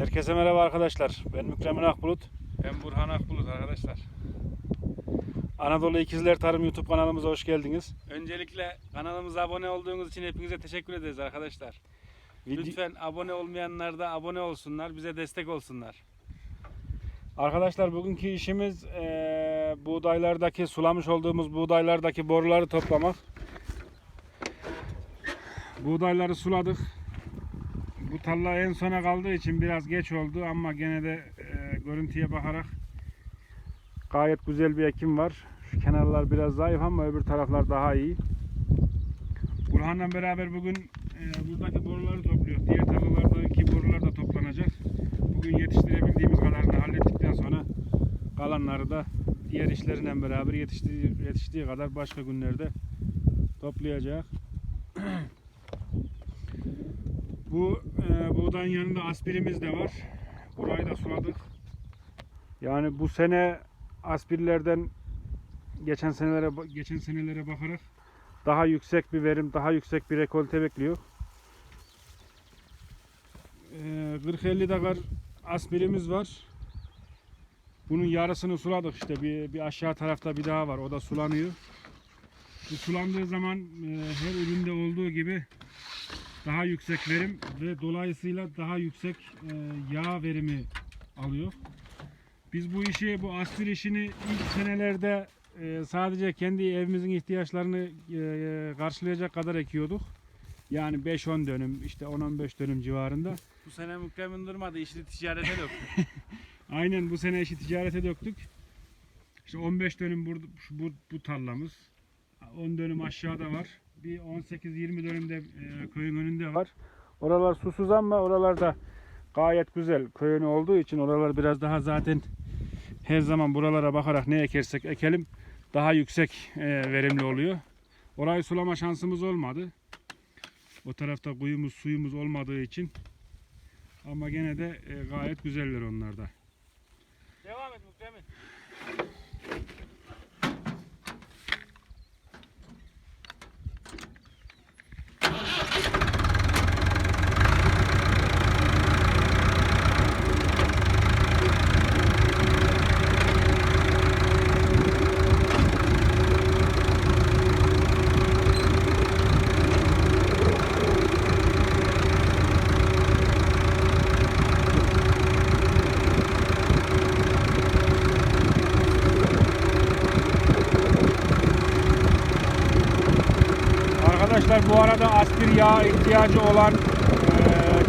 Herkese merhaba arkadaşlar. Ben Mükremin Akbulut. Ben Burhan Akbulut arkadaşlar. Anadolu İkizler Tarım YouTube kanalımıza hoş geldiniz. Öncelikle kanalımıza abone olduğunuz için hepinize teşekkür ederiz arkadaşlar. Vide- Lütfen abone olmayanlar da abone olsunlar, bize destek olsunlar. Arkadaşlar bugünkü işimiz eee, buğdaylardaki sulamış olduğumuz buğdaylardaki boruları toplamak. Buğdayları suladık. Bu tarla en sona kaldığı için biraz geç oldu ama gene de eee, görüntüye bakarak gayet güzel bir ekim var. Şu kenarlar biraz zayıf ama öbür taraflar daha iyi. Burhan'la beraber bugün eee, buradaki boruları topluyor. Diğer tarlalardaki borular da toplanacak. Bugün yetiştirebildiğimiz kadarını hallettikten sonra kalanları da diğer işlerinden beraber yetiştiği, yetiştiği kadar başka günlerde toplayacak. Bu e, buğdayın yanında aspirimiz de var. Burayı da suladık. Yani bu sene aspirlerden geçen senelere geçen senelere bakarak daha yüksek bir verim, daha yüksek bir rekolte bekliyor. Ee, 40-50 dakar aspirimiz var. Bunun yarısını suladık işte bir, bir aşağı tarafta bir daha var o da sulanıyor. Bu sulandığı zaman e, her üründe olduğu gibi daha yüksek verim ve dolayısıyla daha yüksek e, yağ verimi alıyor. Biz bu işi, bu aspir işini ilk senelerde e, sadece kendi evimizin ihtiyaçlarını e, karşılayacak kadar ekiyorduk. Yani 5-10 dönüm, işte 10-15 dönüm civarında. Bu sene mükremin durmadı, işini ticarete döktü. Aynen bu sene işi ticarete döktük. İşte 15 dönüm şu, bu, bu tarlamız. 10 dönüm aşağıda var. Bir 18-20 dönüm de e, köyün önünde var. Oralar susuz ama oralar da gayet güzel. Köyün olduğu için oralar biraz daha zaten her zaman buralara bakarak ne ekersek ekelim daha yüksek e, verimli oluyor. Orayı sulama şansımız olmadı. O tarafta kuyumuz suyumuz olmadığı için ama gene de e, gayet güzeller onlarda. Devam et mükremin. Arkadaşlar bu arada aspir yağ ihtiyacı olan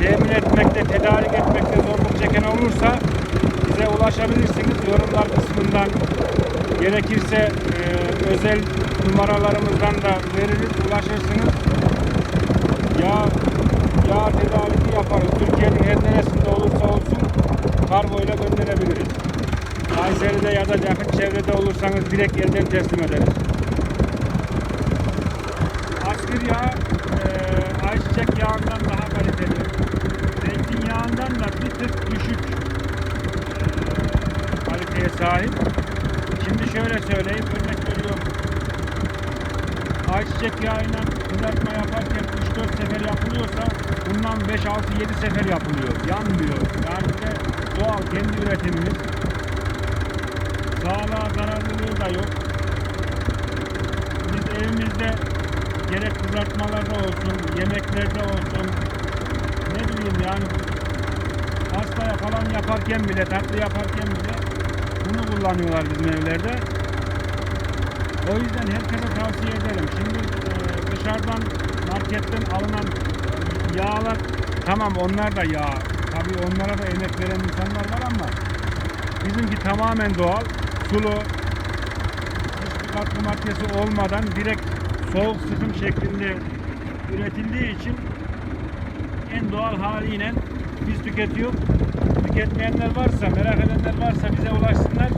temin etmekte, tedarik etmekte zorluk çeken olursa bize ulaşabilirsiniz. Yorumlar kısmından gerekirse özel numaralarımızdan da veririz, ulaşırsınız. Yağ, yağ tedariki yaparız. Türkiye'nin her neresinde olursa olsun kargoyla gönderebiliriz. Kayseri'de ya da yakın çevrede olursanız direkt elden teslim ederiz. Aspir yağı ayçiçek yağından daha kaliteli. Zeytinyağından da bir tık düşük e, kaliteye sahip. Şimdi şöyle söyleyeyim, örnek veriyorum. Ayçiçek yağıyla kızartma yaparken 3-4 sefer yapılıyorsa bundan 5, 6, 7 sefer yapılıyor. Yanmıyor. Yani de doğal kendi üretimimiz. Sağlığa zararlılığı da yok. Biz evimizde gerek kızartmalarda olsun, yemeklerde olsun, ne bileyim yani pastaya falan yaparken bile, tatlı yaparken bile bunu kullanıyorlar bizim evlerde. O yüzden herkese tavsiye ederim. Şimdi e, dışarıdan marketten alınan yağlar tamam onlar da yağ. Tabii onlara da emek veren insanlar var ama bizimki tamamen doğal, sulu, hiçbir katkı maddesi olmadan direkt soğuk sıkım şeklinde üretildiği için en doğal haliyle biz tüketiyoruz. Tüketmeyenler varsa, merak edenler varsa bize ulaşsınlar.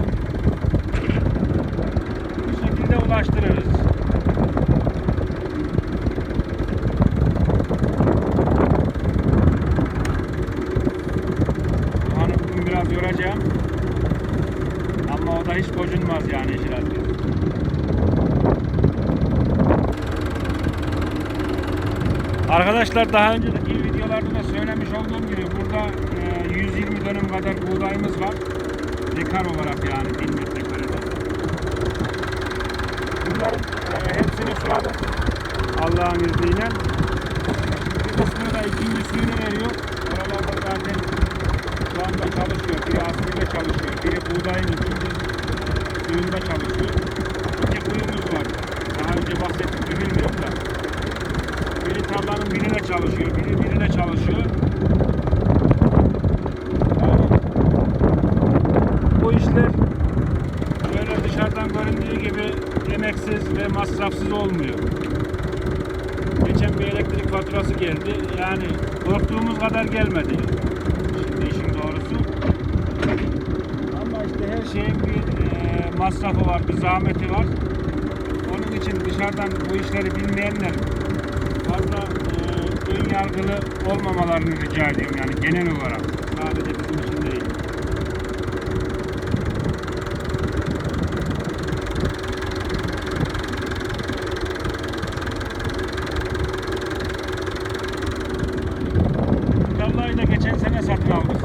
Bu şekilde ulaştırırız. Hanım biraz yoracağım. Ama o da hiç gocunmaz yani işin. Arkadaşlar daha önceki videolarda da söylemiş olduğum gibi burada e, 120 dönüm kadar buğdayımız var. Dekar olarak yani 1000 metrekarede. Bunların e, hepsini suladık. Allah'ın izniyle. Bir kısmını da ikinci suyunu veriyor. Oralarda zaten şu anda çalışıyor. Biri aslında çalışıyor. Biri buğdayın ikinci suyunda çalışıyor. İki kuyumuz var. Daha önce da. Birine çalışıyor, biri birine çalışıyor. Yani bu işler böyle dışarıdan göründüğü gibi emeksiz ve masrafsız olmuyor. Geçen bir elektrik faturası geldi. Yani korktuğumuz kadar gelmedi. Şimdi işin doğrusu. Ama işte her şeyin bir e, masrafı var, bir zahmeti var. Onun için dışarıdan bu işleri bilmeyenler fazla yargılı olmamalarını rica ediyorum yani genel olarak. Sadece bizim için değil. Vallahi de geçen sene satın aldık.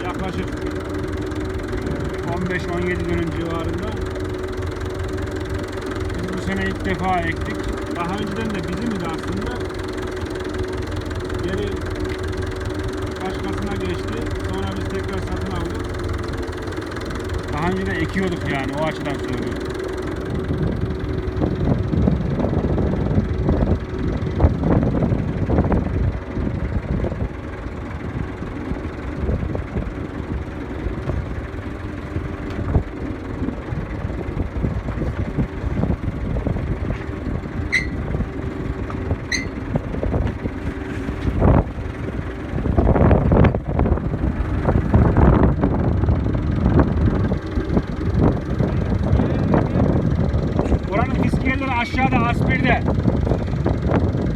Ee, yaklaşık e, 15-17 dönüm civarında. Biz bu sene ilk defa ektik. Daha önceden de bizimdi aslında. Geri başkasına geçti. Sonra biz tekrar satın aldık. De ekiyorduk yani o açıdan söylüyorum.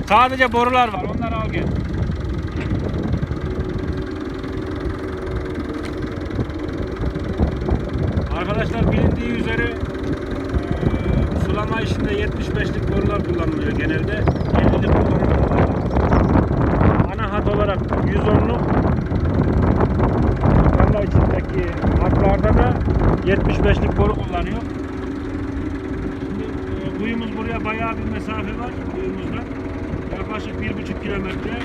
Sadece borular var. Onları al gel. Arkadaşlar bilindiği üzere eee, sulama işinde 75'lik borular kullanılıyor genelde. 50'lik kullanılıyor. Ana hat olarak 110'luk tarla içindeki hatlarda da 75'lik boru kullanıyor. Şimdi e, kuyumuz buraya bayağı bir mesafe var kuyumuzdan. Yaklaşık bir buçuk kilometre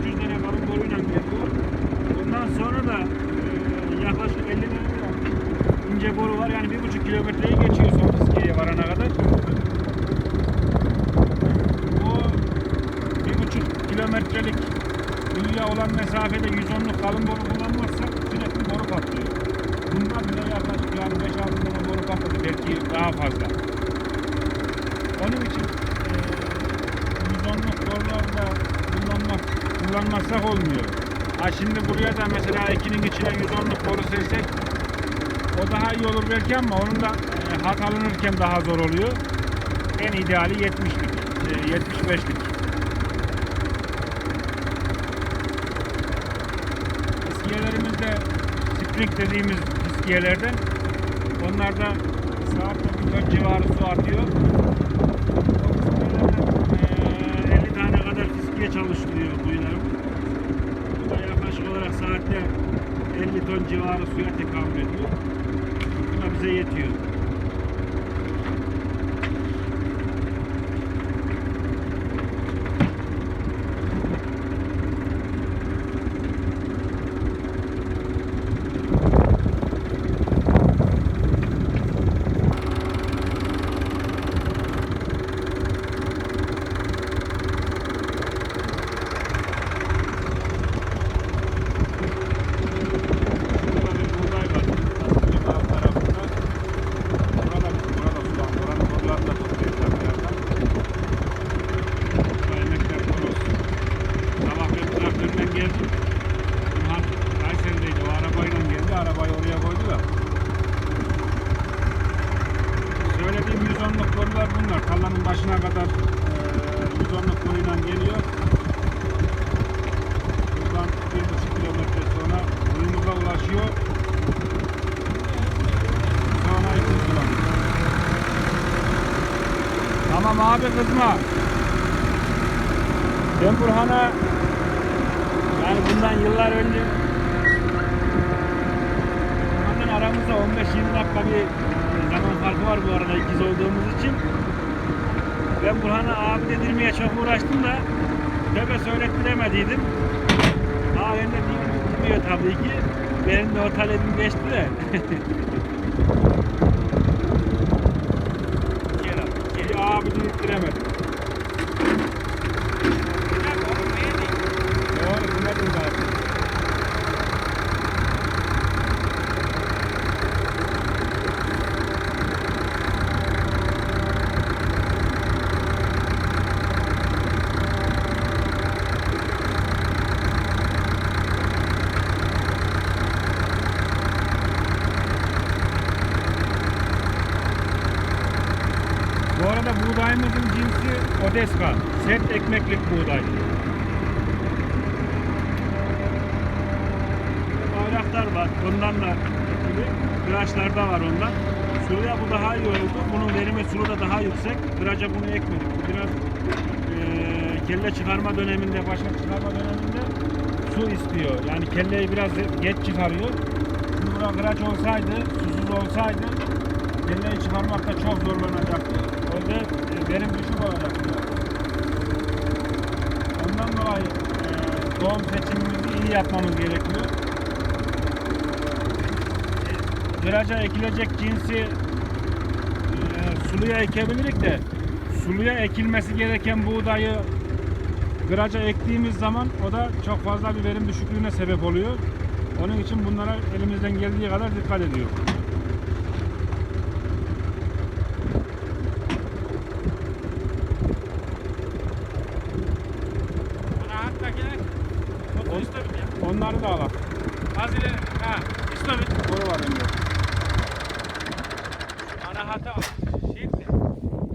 300 tane kalın boruyla geliyor. Ondan sonra da e, yaklaşık 50 tane ince boru var. Yani bir buçuk kilometreyi geçiyor son varana kadar. O bir buçuk kilometrelik kuyuya olan mesafede 110'luk kalın boru kullanmazsak sürekli boru patlıyor. Bundan bile yaklaşık yani 5-6 tane boru patladı. Belki daha fazla. Onun için eee 110'luk borularda kullanmak, kullanmazsak olmuyor. Ha şimdi buraya da mesela ekinin içine 110'luk boru sersek o daha iyi olur belki ama onun da e, hat alınırken daha zor oluyor. En ideali 70'lik, e, 75'lik. İskiyelerimizde spring dediğimiz iskiyelerden onlar da saatte bir ton civarı su atıyor. O iskiyelerden e, 50 tane kadar fiskiye çalıştırıyor kuyularım. Olarak saatte 50 ton civarı suya tekabül ediyor. Bu da bize yetiyor. Burada bir buğday var. Aslında alt tarafında. Burada bizim burada sulan. Buranın borularını da topluyor tabii yerden. Bu emekler toz. Sabah ben traktörden geldim. Nihat Kayseri'deydi. O arabayla geldi. Arabayı oraya koydu da. Söylediğim 110'luk borular bunlar. Tarlanın başına kadar eee 110'luk boruyla geliyor. Buradan 1,5 kilometre sonra kuyumuza ulaşıyor. Sonra ipini kullanıyor. Tamam abi kızma. Ben Burhan'a yani bundan yıllar önce dakika bir zaman farkı var bu arada ikiz olduğumuz için. Ben Burhan'a abi dedirmeye çok uğraştım da Bebe söylettiremediydim. Aa ben de bilmiyor tabii ki. Benim de o talebim geçti de. Gel abi. Dedirttiremedim. Doğru dinledim zaten. Bu arada buğdayımızın cinsi Odeska. Sert ekmeklik buğday. Bayraktar var. Ondan da ekili. Kıraçlarda var ondan. Suluya bu daha iyi oldu. Bunun verimi sulu da daha yüksek. Kıraca bunu ekmedik. Biraz eee, kelle çıkarma döneminde, başak çıkarma döneminde su istiyor. Yani kelleyi biraz geç çıkarıyor. Bura kıraç olsaydı, susuz olsaydı kelleyi çıkarmakta çok zorlanacaktı. O yüzden e, verim düşük olacaktı. Ondan dolayı e, doğum seçimimizi iyi yapmamız gerekiyor. E, Kıraca ekilecek cinsi e, suluya ekebilirik de suluya ekilmesi gereken buğdayı kıraca ektiğimiz zaman o da çok fazla bir verim düşüklüğüne sebep oluyor. Onun için bunlara elimizden geldiği kadar dikkat ediyor. Ya. Onları da alak. Az ileri. Ha. İstobit. Boru var önde. Ana hata mi?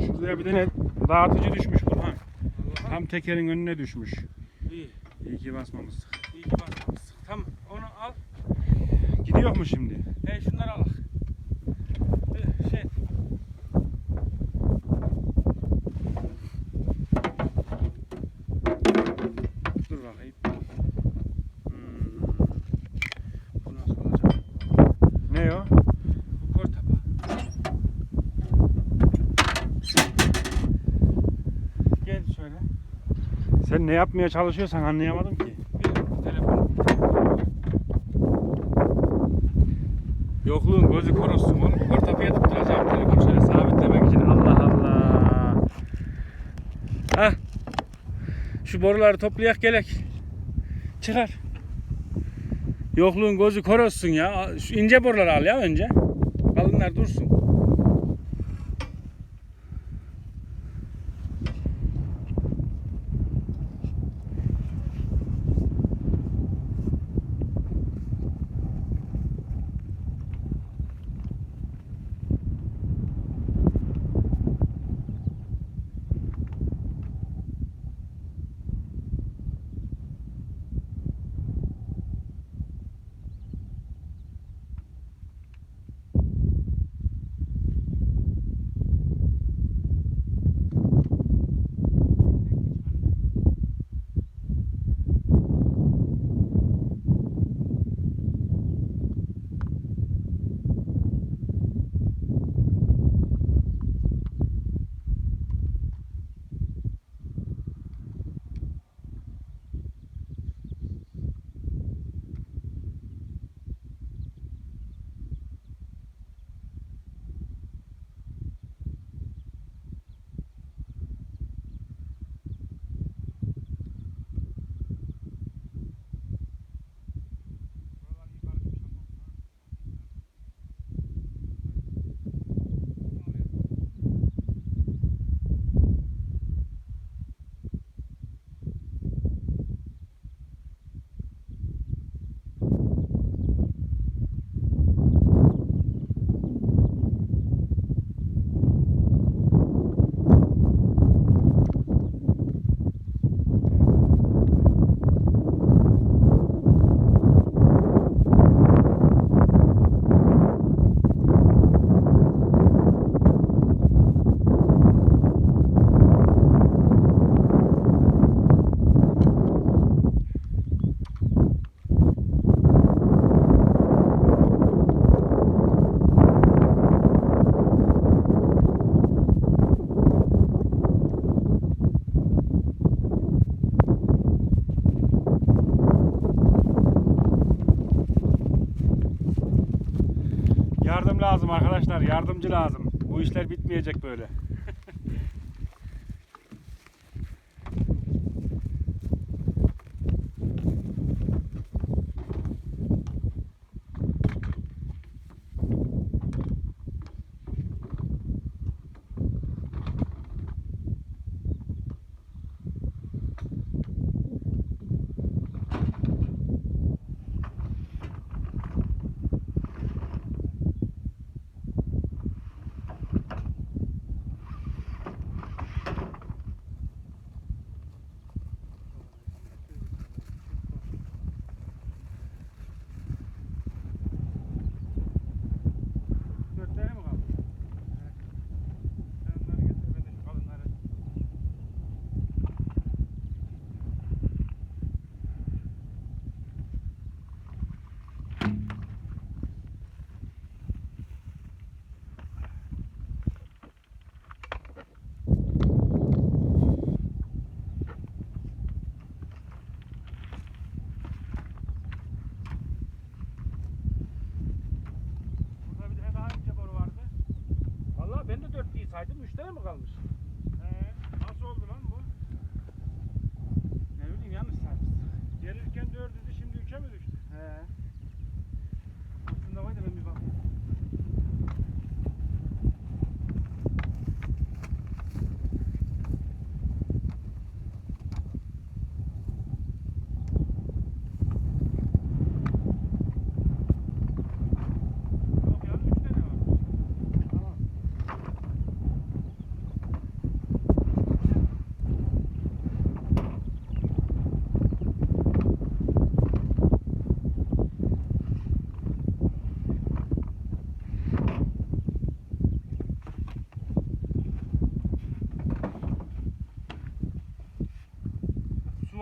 Şuraya bir tane dağıtıcı düşmüş Burhan. Tam tekerin önüne düşmüş. İyi. İyi ki basmamıştık. İyi ki basmamışsın. Tamam. Onu al. Gidiyor mu şimdi? He şunları al. Bir Şey. Dur bakayım. Hmm. Bu nasıl olacak? Ne o? Bu kor tabağı. Gel şöyle. Ne yapmaya çalışıyorsan anlayamadım ki. Yokluğun gözü kor olsun oğlum. Ortapıya tutturacağım telefonu şöyle sabitlemek için. Allah Allah. Hah. Şu boruları toplayak gelek. Çıkar. Yokluğun gözü kor olsun ya. Şu ince boruları al ya önce. Kalınlar dursun. Lazım. Bu işler bitmeyecek böyle.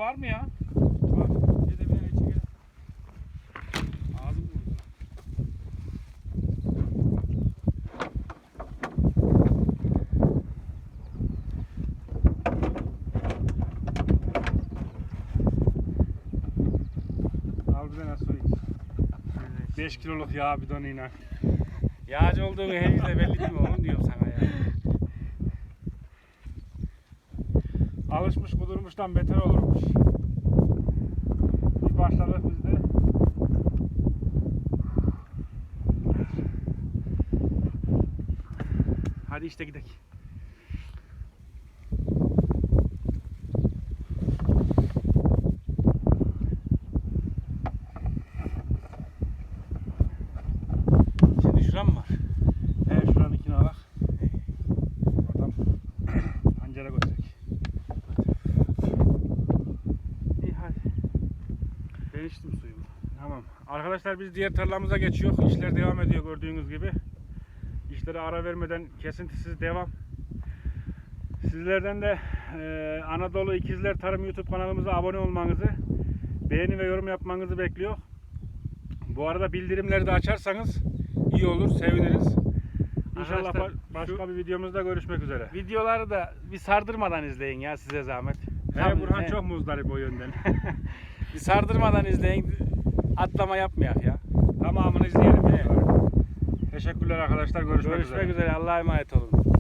Var mı ya? Var. De bir tane çekelim. Ağzım kurudu. Al bir tane su iç. 5 kiloluk yağ bidonuyla. Yağcı olduğunu her yerde belli değil mi oğlum diyorum sana ya. Alışmış kudurmuştan beter olurmuş. Bir başladık biz de. Hadi işte gidelim. Şimdi şuram mı var? He şuranın ikine alak. Oradan pancara götürecek. İyi hadi. Ben içtim suyumu. Tamam. Arkadaşlar biz diğer tarlamıza geçiyor. İşler devam ediyor gördüğünüz gibi. İşlere ara vermeden kesintisiz devam. Sizlerden de e, Anadolu İkizler Tarım YouTube kanalımıza abone olmanızı, beğeni ve yorum yapmanızı bekliyor. Bu arada bildirimleri de açarsanız iyi olur, seviniriz. İnşallah Arkadaşlar, ba- başka bir videomuzda görüşmek üzere. Videoları da bir sardırmadan izleyin ya size zahmet. He, Tam- Burhan he. çok muzdarip o yönden. Bir sardırmadan izleyin. Atlama yapmayak ya. Tamamını izleyelim. videoları. Teşekkürler arkadaşlar. Görüşmek, Görüşmek üzere. üzere. Allah'a emanet olun.